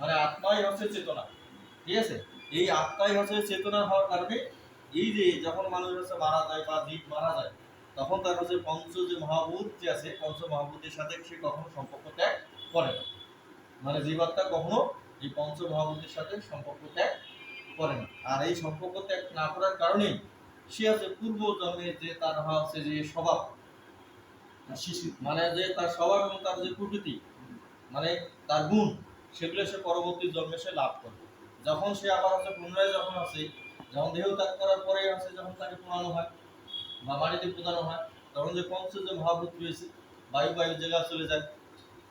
মানে আত্মাই হচ্ছে চেতনা। ঠিক আছে? এই আত্মাই হচ্ছে চেতনা হওয়ার কারণে এই যে যখন মানুষ হচ্ছে মারা যায় বা জীব মারা যায়, তখন তার হচ্ছে পঞ্চ যে মহাভূত যে আছে, পঞ্চ মহাভূতের সাথে সে কখনো সম্পর্ক ত্যাগ করে না। মানে জীবাত্মা কখনো এই পঞ্চ মহাভূতের সাথে সম্পর্ক ত্যাগ করে না। আর এই সম্পর্ক ত্যাগ না করার কারণেই সে আছে পূর্ব জন্মে যে তার হচ্ছে যে স্বভাব মানে যে তার স্বভাব এবং তার যে প্রকৃতি মানে তার গুণ সেগুলো সে পরবর্তী জন্মে সে লাভ করবে। যখন সে আবার হচ্ছে পুনরায় যখন আছে যখন দেহ ত্যাগ করার পরে হচ্ছে যখন তাকে পোড়ানো হয় বা মাটিতে পোড়ানো হয় তখন যে পঞ্চ যে মহাভূত রয়েছে বায়ু বায়ুর জায়গায় চলে যায়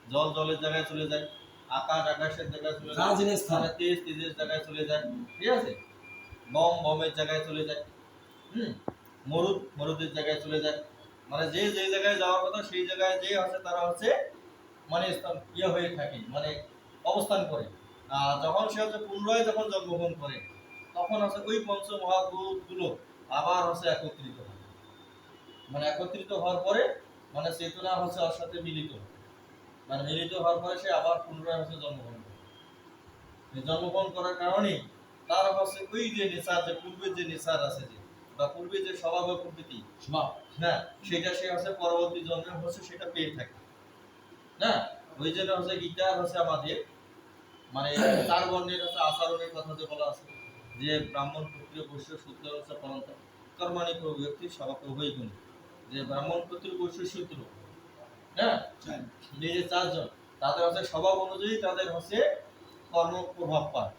জল জলের জায়গায় চলে যায় আকাশ আকাশের জায়গায় চলে যায় তেজ তেজের জায়গায় চলে যায় ঠিক আছে? বম বমের জায়গায় চলে যায় হুম? মরুদ মরুদের জায়গায় চলে যায়। মানে যে যে জায়গায় যাওয়ার কথা সেই জায়গায় যে আছে তারা হচ্ছে মানে ইয়ে হয়ে থাকে মানে অবস্থান করে। যখন সে হচ্ছে পুনরায় যখন জন্মগ্রহণ করে তখন হচ্ছে ওই পঞ্চ মহাভূতগুলো আবার হচ্ছে একত্রিত হয়। মানে একত্রিত হওয়ার পরে মানে চেতনা হচ্ছে ওর সাথে মিলিত। মানে মিলিত হওয়ার পরে সে আবার পুনরায় হচ্ছে জন্মগ্রহণ করে। জন্মগ্রহণ করার কারণে তার হচ্ছে ওই যে নেশার যে পূর্বের যে নেশার আছে যে বা পূর্বে যে স্বভাব বা প্রকৃতি হ্যাঁ সেটা সে হচ্ছে পরবর্তী জন্মে হচ্ছে সেটা পেয়ে থাকে। না ওই জন্য হচ্ছে গীতার হচ্ছে আমাদের মানে চার বর্ণের হচ্ছে আচরণের কথা যে বলা আছে যে ব্রাহ্মণ ক্ষত্রিয় বৈশ্য শূদ্র হচ্ছে পরন্ত কর্মাণী ব্যক্তি স্বভাব উভয় গুণ। যে ব্রাহ্মণ ক্ষত্রিয় বৈশ্য শূদ্র হ্যাঁ? যে চারজন তাদের হচ্ছে স্বভাব অনুযায়ী তাদের হচ্ছে কর্ম প্রভাব পায়।